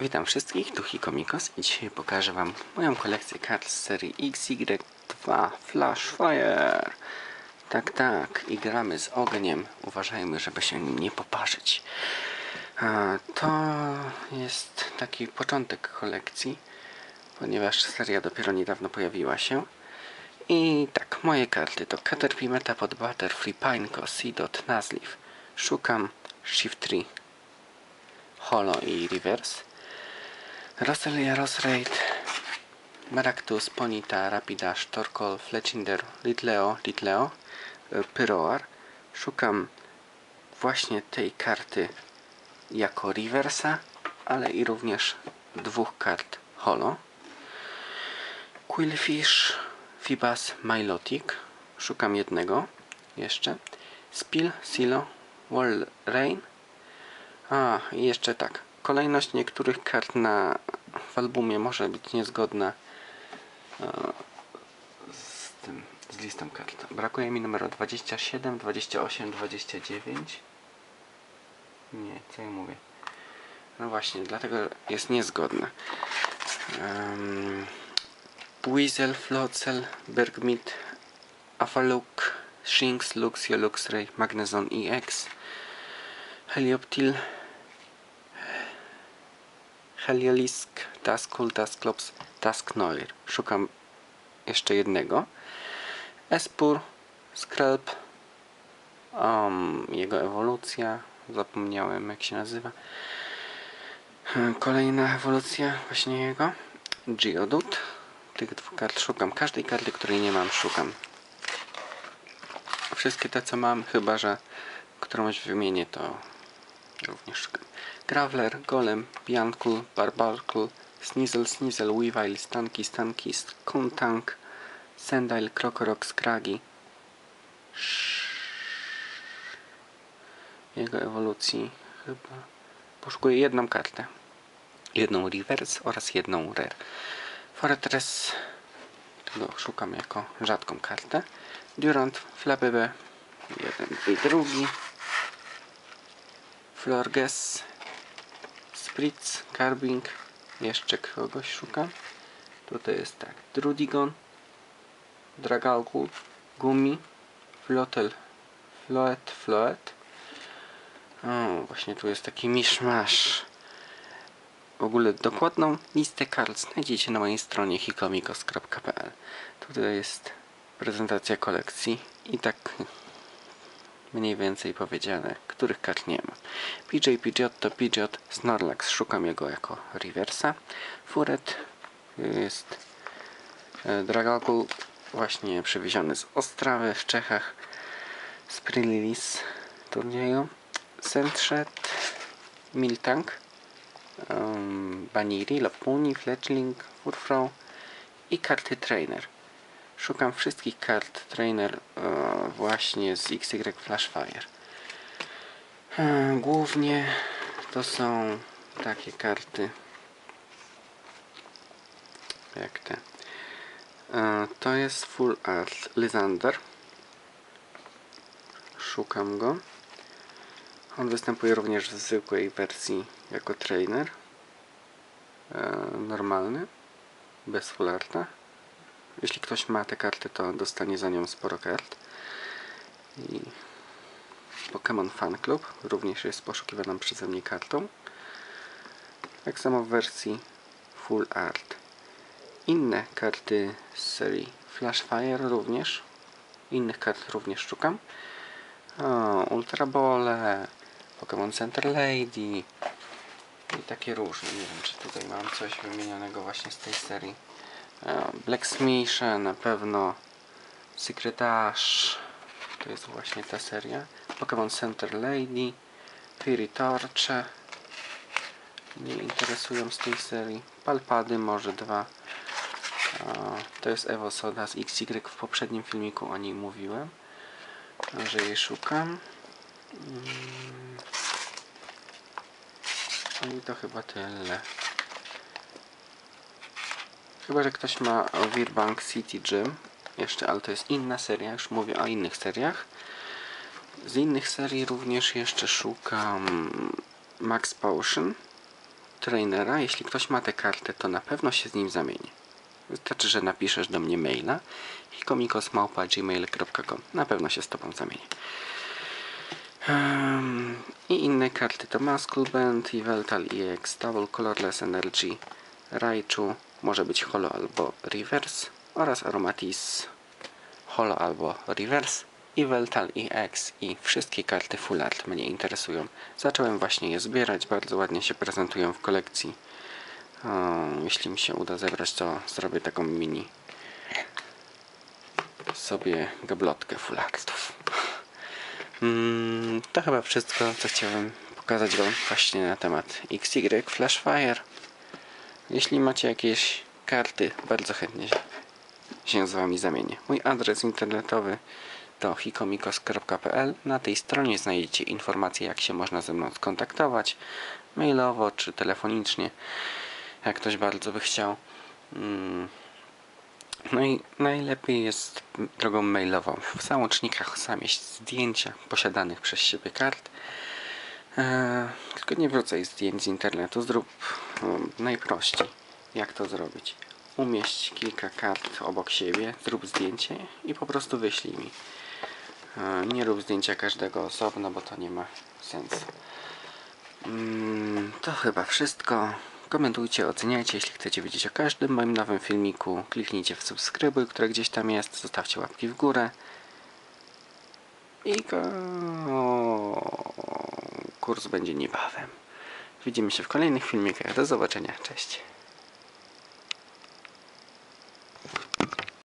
Witam wszystkich, tu Hikomikos i dzisiaj pokażę Wam moją kolekcję kart z serii XY2 Flash Fire. Tak, tak, i gramy z ogniem. Uważajmy, żeby się nim nie poparzyć. To jest taki początek kolekcji, ponieważ seria dopiero niedawno pojawiła się. I tak, moje karty to Caterpie Metapod Butterfree Pineco Seedot Nazleaf. Szukam Shift 3 Holo i Reverse. Roselia Rosraid, Maractus, Ponita, Rapidash, Torkoal, Fletchinder, Litleo, Litleo, y, Pyroar. Szukam właśnie tej karty jako reversa, ale i również dwóch kart holo. Quillfish, Fibas, Milotic. Szukam jednego jeszcze. Spill, Silo, Wall Rain. A, i jeszcze tak. Kolejność niektórych kart na, w albumie może być niezgodna e, z tym, z listą kart. Brakuje mi numeru 27, 28, 29. Nie, co ja mówię? No właśnie, dlatego jest niezgodna. Um, Flotzel, Bergmit, Afaluk, Shinx, Luxio, Luxray, Magnezon EX, Helioptil, Heliolisk, Taskul, Tasklops, Tasknoir. Szukam jeszcze jednego. Espur, Skrelp, um, jego ewolucja, zapomniałem jak się nazywa. Hmm, Kolejna ewolucja właśnie jego. Geodude. Tych dwóch kart szukam. Każdej karty, której nie mam, szukam. Wszystkie te, co mam, chyba że którąś wymienię, to również. Graveler, Golem, Biankul, Barbarkul, Snizzle, Snizzle, Weavile, Stanki, Stanki, Skuntank, Sendile, Krokorok, Skragi. Jego ewolucji chyba poszukuję jedną kartę. Jedną reverse oraz jedną rare. Fortress tego szukam jako rzadką kartę. Durant, Flabebe, jeden i drugi. Florges, Spritz, Carbing, jeszcze kogoś szukam. Tutaj jest tak, Drudigon, Dragalgul, Gumi, Flotel, Floet, Floet. O, właśnie tu jest taki miszmasz. W ogóle dokładną listę kart znajdziecie na mojej stronie hikomikos.pl Tutaj jest prezentacja kolekcji i tak mniej więcej powiedziane, których kart nie ma. PJ Pidgeot to Pidgeot, Snorlax, szukam jego jako reversa. Furet jest e, Dragokul, właśnie przywieziony z Ostrawy w Czechach. Sprililis turnieju. Sentret, Miltank, um, Baniri, Lopuni, Fletchling, Furfrou i karty Trainer. Szukam wszystkich kart Trainer e, właśnie z XY Flashfire. E, głównie to są takie karty jak te. E, to jest Full Art Lysander. Szukam go. On występuje również w zwykłej wersji jako trainer. Normalny. Bez full arta. Jeśli ktoś ma tę kartę, to dostanie za nią sporo kart. I Pokémon Fan Club również jest poszukiwaną przeze mnie kartą. Tak samo w wersji Full Art. Inne karty z serii Flash Fire również. Innych kart również szukam. O, Ultra Bole, Pokémon Center Lady i takie różne. Nie wiem, czy tutaj mam coś wymienionego właśnie z tej serii. E, Black Smisha na pewno. Secret Ash to jest właśnie ta seria. Pokémon Center Lady, Fairy Torche nie interesują z tej serii. Palpady może dwa. E, To jest Evo Soda z XY. W poprzednim filmiku o niej mówiłem, że jej szukam. Mm. I to chyba tyle. Chyba, że ktoś ma Wirbank City Gym jeszcze, ale to jest inna seria, już mówię o innych seriach. Z innych serii również jeszcze szukam Max Potion. trainera, jeśli ktoś ma tę kartę, to na pewno się z nim zamieni. Wystarczy, że napiszesz do mnie maila hikomikosmałpa.gmail.com Na pewno się z Tobą zamieni. Em, I inne karty to Muscle Band, Yveltal EX, Double Colorless Energy, Raichu, może być Holo albo Reverse oraz Aromatis Holo albo Reverse, Yveltal EX i wszystkie karty Full Art mnie interesują. Zacząłem właśnie je zbierać, bardzo ładnie się prezentują w kolekcji. Jeśli mi się uda zebrać, to zrobię taką mini sobie gablotkę Full Artów. Mm, to chyba wszystko, co chciałem pokazać Wam właśnie na temat XY Flashfire. Jeśli macie jakieś karty, bardzo chętnie się- z Wami zamienię. Mój adres internetowy to hikomikos.pl. Na tej stronie znajdziecie informacje, jak się można ze mną skontaktować, mailowo czy telefonicznie, jak ktoś bardzo by chciał. Mm, no i najlepiej jest drogą mailową. W załącznikach zamieść zdjęcia posiadanych przez siebie kart. Eee, tylko nie wrzucaj zdjęć z internetu. Zrób um, najprościej. Jak to zrobić? Umieść kilka kart obok siebie, zrób zdjęcie i po prostu wyślij mi. Eee, nie rób zdjęcia każdego osobno, bo to nie ma sensu. Mm, to chyba wszystko. Komentujcie, oceniajcie, jeśli chcecie wiedzieć o każdym moim nowym filmiku. Kliknijcie w subskrybuj, które gdzieś tam jest. Zostawcie łapki w górę. I ko- kurs będzie niebawem. Widzimy się w kolejnych filmikach. Do zobaczenia. Cześć.